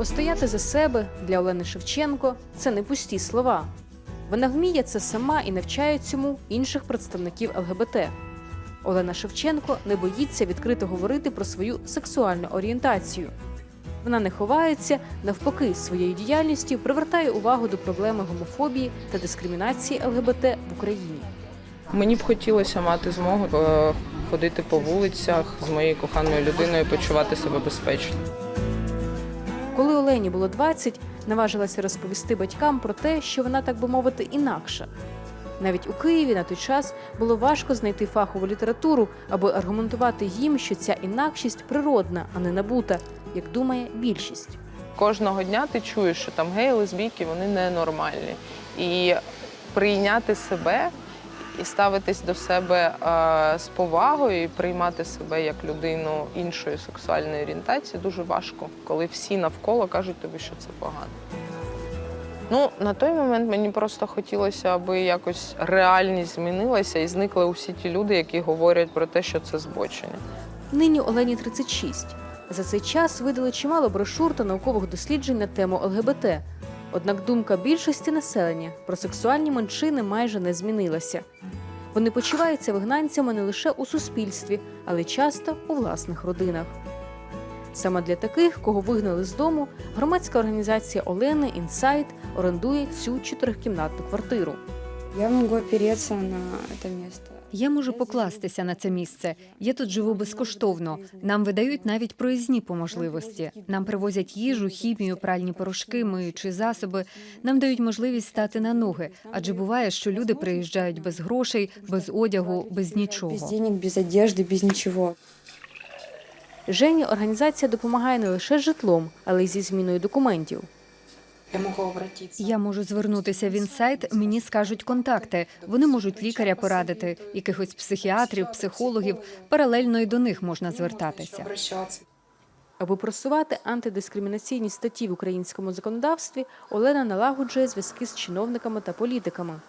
Постояти за себе для Олени Шевченко це не пусті слова. Вона вміє це сама і навчає цьому інших представників ЛГБТ. Олена Шевченко не боїться відкрито говорити про свою сексуальну орієнтацію. Вона не ховається, навпаки, своєю діяльністю привертає увагу до проблеми гомофобії та дискримінації ЛГБТ в Україні. Мені б хотілося мати змогу е, ходити по вулицях з моєю коханою людиною, почувати себе безпечно. Коли Олені було 20, наважилася розповісти батькам про те, що вона, так би мовити, інакша. Навіть у Києві на той час було важко знайти фахову літературу, аби аргументувати їм, що ця інакшість природна, а не набута, як думає більшість. Кожного дня ти чуєш, що там геї, лесбійки, вони ненормальні. І прийняти себе і ставитись до себе е, з повагою, і приймати себе як людину іншої сексуальної орієнтації дуже важко, коли всі навколо кажуть тобі, що це погано. Ну, на той момент мені просто хотілося, аби якось реальність змінилася і зникли усі ті люди, які говорять про те, що це збочення. Нині Олені 36. За цей час видали чимало брошур та наукових досліджень на тему ЛГБТ. Однак думка більшості населення про сексуальні меншини майже не змінилася. Вони почуваються вигнанцями не лише у суспільстві, але часто у власних родинах. Саме для таких, кого вигнали з дому, громадська організація Олени Інсайт орендує цю чотирикімнатну квартиру. Я могу опереться на это место. Я можу покластися на це місце. Я тут живу безкоштовно. Нам видають навіть проїзні по можливості. Нам привозять їжу, хімію, пральні порошки, миючі засоби. Нам дають можливість стати на ноги, адже буває, що люди приїжджають без грошей, без одягу, без нічого. Без денег, без одежды, без ничего. Жені організація допомагає не лише з житлом, але й зі зміною документів. Я можу звернутися в інсайт, мені скажуть контакти. Вони можуть лікаря порадити, якихось психіатрів, психологів. Паралельно і до них можна звертатися. Аби просувати антидискримінаційні статті в українському законодавстві, Олена налагоджує зв'язки з чиновниками та політиками.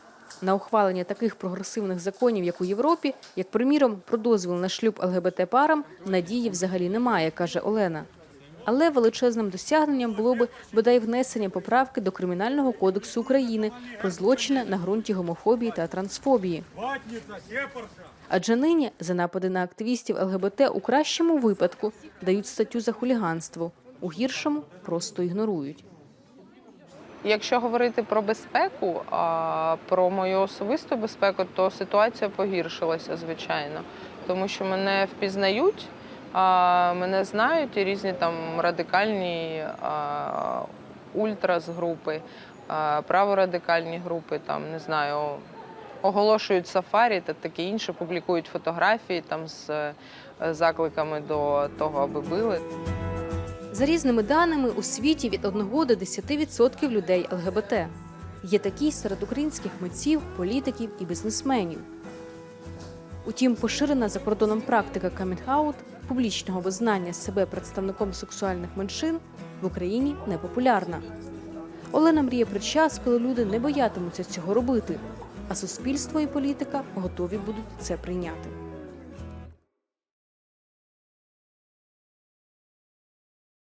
На ухвалення таких прогресивних законів, як у Європі, як приміром про дозвіл на шлюб ЛГБТ парам, надії взагалі немає, каже Олена. Але величезним досягненням було би бодай внесення поправки до Кримінального кодексу України про злочини на ґрунті гомофобії та трансфобії. Адже нині за напади на активістів ЛГБТ у кращому випадку дають статтю за хуліганство, у гіршому просто ігнорують. Якщо говорити про безпеку, про мою особисту безпеку, то ситуація погіршилася, звичайно. Тому що мене впізнають, а мене знають і різні там радикальні а, ультрас групи, а, праворадикальні групи, там не знаю, оголошують сафарі та таке інше, публікують фотографії там з закликами до того, аби били. За різними даними, у світі від 1 до 10% людей ЛГБТ. Є такі серед українських митців, політиків і бізнесменів. Утім, поширена за кордоном практика камінг-аут, публічного визнання себе представником сексуальних меншин в Україні непопулярна. Олена мріє про час, коли люди не боятимуться цього робити, а суспільство і політика готові будуть це прийняти.